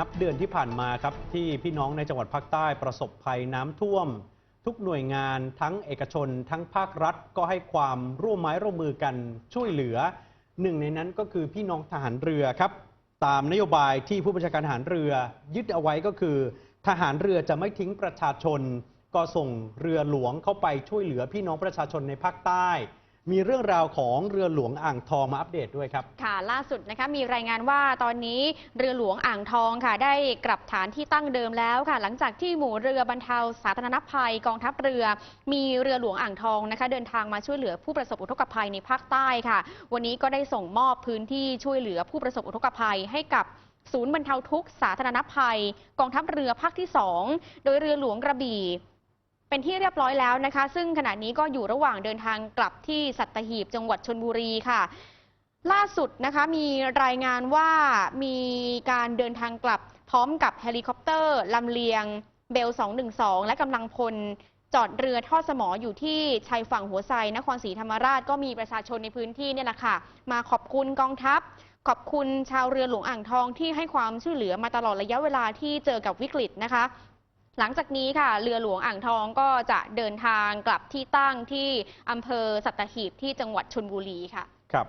นับเดือนที่ผ่านมาครับที่พี่น้องในจังหวัดภาคใต้ประสบภัยน้ำท่วม ทุกหน่วยงานทั้งเอกชน ทั้งภาครัฐก็ให้ความร่วมไม้ร่วมมือกันช่วยเหลือ หนึ่งในนั้นก็คือพี่น้องทหารเรือครับตามนโยบายที่ผู้บัญชาการทหารเรือ ยึดเอาไว้ก็คือ ทหารเรือจะไม่ทิ้งประชาชน ก็ส่งเรือหลวงเข้าไปช่วยเหลือพี่น้องประชาชนในภาคใต้ มีเรื่องราวของเรือหลวงอ่างทองมาอัปเดตด้วยครับ ค่ะ ล่าสุดนะคะมีรายงานว่าตอนนี้เรือหลวงอ่างทองค่ะ ได้กลับฐานที่ตั้งเดิมแล้วค่ะ หลังจากที่หมู่เรือบรรเทาสาธารณภัยกองทัพเรือ มีเรือหลวงอ่างทองนะคะ เดินทางมาช่วยเหลือผู้ประสบอุทกภัยในภาคใต้ค่ะ วันนี้ก็ได้ส่งมอบพื้นที่ช่วยเหลือผู้ประสบอุทกภัยให้กับศูนย์บรรเทาทุกข์สาธารณภัย กองทัพเรือภาคที่ 2 โดยเรือหลวงกระบี่ เป็นที่เรียบร้อยแล้วนะคะ ซึ่งขณะนี้ก็อยู่ระหว่างเดินทางกลับที่สัตหีบจังหวัดชนบุรีค่ะ ล่าสุดนะคะมีรายงานว่ามีการเดินทางกลับพร้อมกับเฮลิคอปเตอร์ลำเลียงเบล 212 และกำลังพลจอดเรือทอดสมออยู่ที่ชายฝั่งหัวไซนครศรีธรรมราชก็มีประชาชนในพื้นที่เนี่ยแหละค่ะ มาขอบคุณกองทัพ ขอบคุณชาวเรือหลวงอ่างทองที่ให้ความช่วยเหลือมาตลอดระยะเวลาที่เจอกับวิกฤตนะคะ หลังจากนี้ค่ะ เรือหลวงอ่างทองก็จะเดินทางกลับที่ตั้งที่อำเภอสัตหีบที่จังหวัดชนบุรีค่ะ ครับ